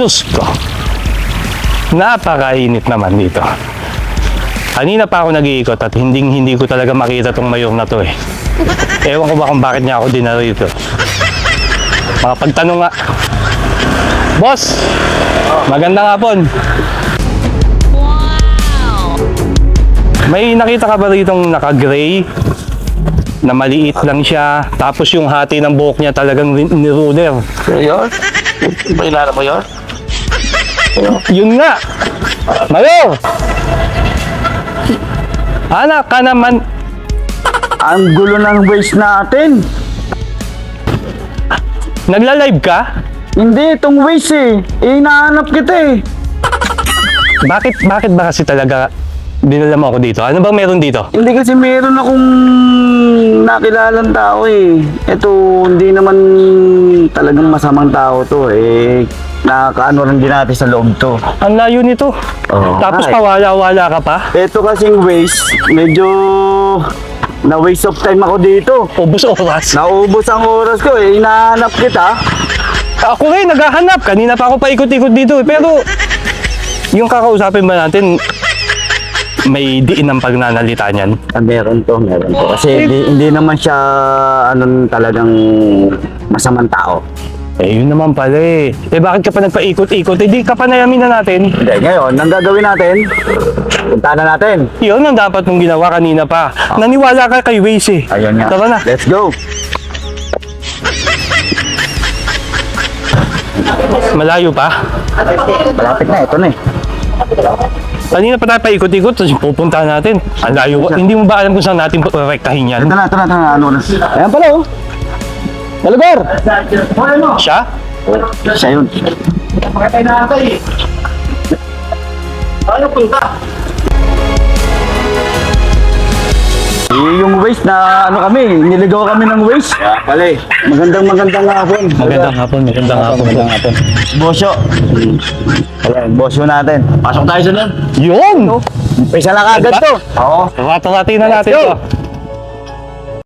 Sus ko. Napakainit naman dito. Kanina pa ako nag-iikot at hindi hindi ko talaga makita tong mayong na to eh. Ewan ko ba kung bakit niya ako dinaro dito. Mga pagtanong nga. Boss! Magandang hapon. May nakita ka ba ditong naka-gray? Na maliit lang siya. Tapos yung hati ng buhok niya talagang rin- ni-ruler. Yun? Pakilala mo yun? Yun nga! Mayo! Anak ka naman. Ang gulo ng waste natin. Nagla-live ka? Hindi, itong waste eh. Hinahanap kita eh. Bakit, bakit ba kasi talaga dinala mo ako dito? Ano bang meron dito? Hindi kasi meron akong nakilalang tao eh. Ito, hindi naman talagang masamang tao to eh. Nakakaano rin din natin sa loob to. Ang layo nito. Oo. Tapos Ay. pawala-wala ka pa. Ito kasing waste, medyo na waste of time ako dito. Ubus oras. Naubos ang oras ko eh. Hinahanap kita. Ako rin, naghahanap. Kanina pa ako paikot-ikot dito. eh. Pero, yung kakausapin ba natin, may diin ng pagnanalita niyan. Ah, meron to, meron to. Kasi hindi, hindi naman siya anong talagang masamang tao. Eh, yun naman pala eh. Eh, bakit ka pa nagpaikot-ikot? Eh, di ka pa nayamin na natin. Hindi, ngayon, ang gagawin natin, punta na natin. Yun ang dapat mong ginawa kanina pa. Naniwala ka kay Waze eh. Ayun nga. Tara na. Let's go. Malayo pa. Malapit na, ito na eh. Kanina pa tayo paikot-ikot, tapos pupunta natin. Ang layo. Hindi mo ba alam kung saan natin rektahin yan? Ito na, ito na, ito na, ano na. Ayan pala oh. Dalagor! Siya? Siya yun. Eh, yung waste na ano kami, niligaw kami ng waste. Pala eh. Magandang magandang hapon. Magandang hapon, magandang hapon. Magandang hapon. Bosyo. Ayan, bosyo natin. Pasok tayo sa nun. Yun! Pisa na kagad to. Oo. Rato-rati na natin Let's to. go.